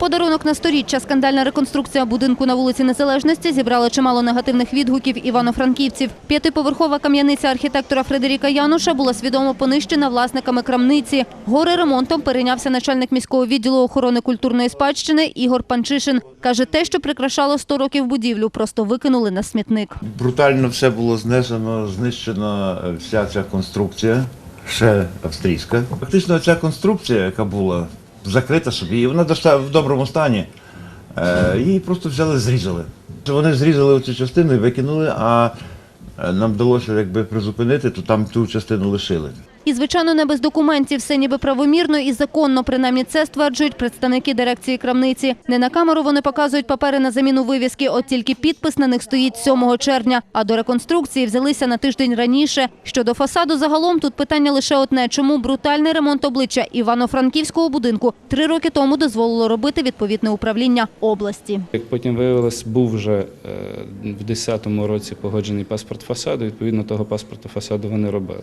Подарунок на сторіччя скандальна реконструкція будинку на вулиці Незалежності зібрала чимало негативних відгуків івано-франківців. П'ятиповерхова кам'яниця архітектора Фредеріка Януша була свідомо понищена власниками крамниці. Горе ремонтом перейнявся начальник міського відділу охорони культурної спадщини Ігор Панчишин. Каже, те, що прикрашало 100 років будівлю, просто викинули на смітник. Брутально все було знесено, знищена е, вся ця конструкція, ще австрійська. Фактично ця конструкція, яка була закрита собі, і вона в доброму стані. е, Її просто взяли, зрізали. Вони зрізали цю частину і викинули, а е, нам вдалося якби призупинити, то там ту частину лишили. І, звичайно, не без документів, все ніби правомірно і законно. Принаймні це стверджують представники дирекції крамниці. Не на камеру вони показують папери на заміну вивіски, от тільки підпис на них стоїть 7 червня. А до реконструкції взялися на тиждень раніше. Щодо фасаду загалом тут питання лише одне. Чому брутальний ремонт обличчя Івано-Франківського будинку три роки тому дозволило робити відповідне управління області. Як потім виявилось, був вже е, в 2010 році погоджений паспорт фасаду, відповідно того паспорту фасаду вони робили.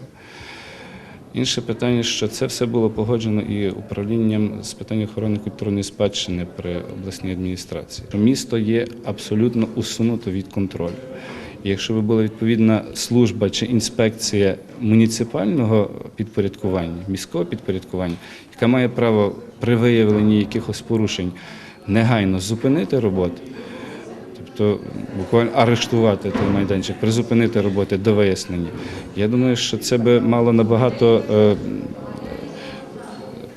Інше питання, що це все було погоджено і управлінням з питань охорони культурної спадщини при обласній адміністрації. Місто є абсолютно усунуто від контролю. Якщо би була відповідна служба чи інспекція муніципального підпорядкування, міського підпорядкування, яка має право при виявленні якихось порушень негайно зупинити роботу, тобто буквально арештувати той майданчик, призупинити роботи до вияснення. Я думаю, що це би мало набагато е,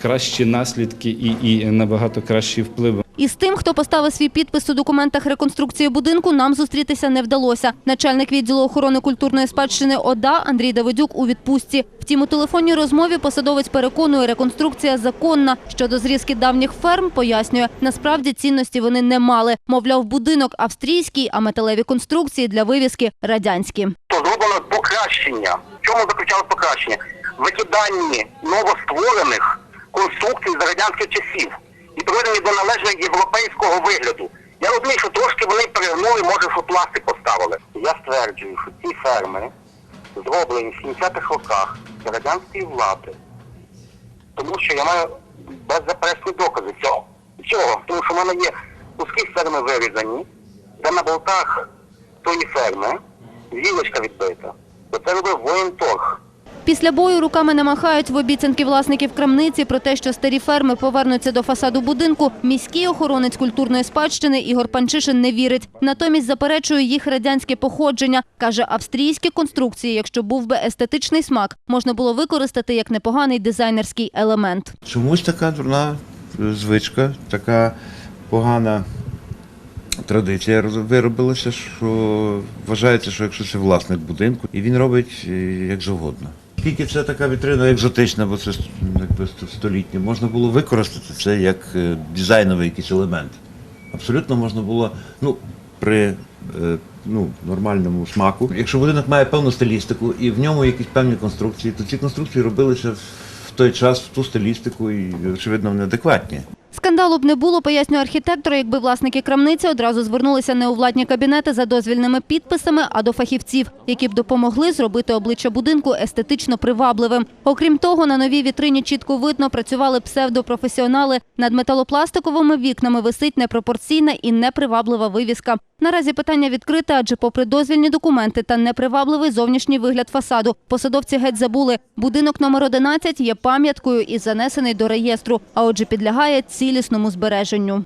кращі наслідки і, і набагато кращий вплив І з тим, хто поставив свій підпис у документах реконструкції будинку, нам зустрітися не вдалося. Начальник відділу охорони культурної спадщини ОДА Андрій Давидюк у відпустці. Втім, у телефонній розмові посадовець переконує, реконструкція законна. Щодо зрізки давніх ферм, пояснює, насправді цінності вони не мали. Мовляв, будинок австрійський, а металеві конструкції для вивіски радянські. то зроблено покращення. В чому заключалось покращення? Викиданні новостворених конструкцій з радянських часів і приведені до належного європейського вигляду. Я розумію, що трошки вони перегнули, може, що пластик поставили. Я стверджую, що ці ферми зроблені в 70-х роках за радянської влади. Тому що я маю беззаперечні докази цього. Чого? Тому що в мене є куски ферми вирізані, де на болтах тої ферми вілочка відбита. Бо це робив воєнторг. Після бою руками не махають в обіцянки власників крамниці про те, що старі ферми повернуться до фасаду будинку. Міський охоронець культурної спадщини Ігор Панчишин не вірить. Натомість заперечує їх радянське походження. Каже, австрійські конструкції, якщо був би естетичний смак, можна було використати як непоганий дизайнерський елемент. Чомусь така дурна е, звичка, така погана традиція виробилася, що вважається, що якщо це власник будинку, і він робить е, як завгодно. Оскільки це така вітрина екзотична, бо це якби сто- столітнє, можна було використати це як е, дизайновий якийсь елемент. Абсолютно можна було, ну, при е, ну, нормальному смаку. Якщо будинок має певну стилістику і в ньому якісь певні конструкції, то ці конструкції робилися в той час в ту стилістику і, очевидно, вони адекватні. Скандалу б не було, пояснює архітектор, якби власники крамниці одразу звернулися не у владні кабінети за дозвільними підписами, а до фахівців, які б допомогли зробити обличчя будинку естетично привабливим. Окрім того, на новій вітрині чітко видно працювали псевдопрофесіонали. Над металопластиковими вікнами висить непропорційна і неприваблива вивіска. Наразі питання відкрите, адже попри дозвільні документи та непривабливий зовнішній вигляд фасаду, посадовці геть забули. Будинок номер 11 є пам'яткою і занесений до реєстру, а отже підлягає цілісному збереженню.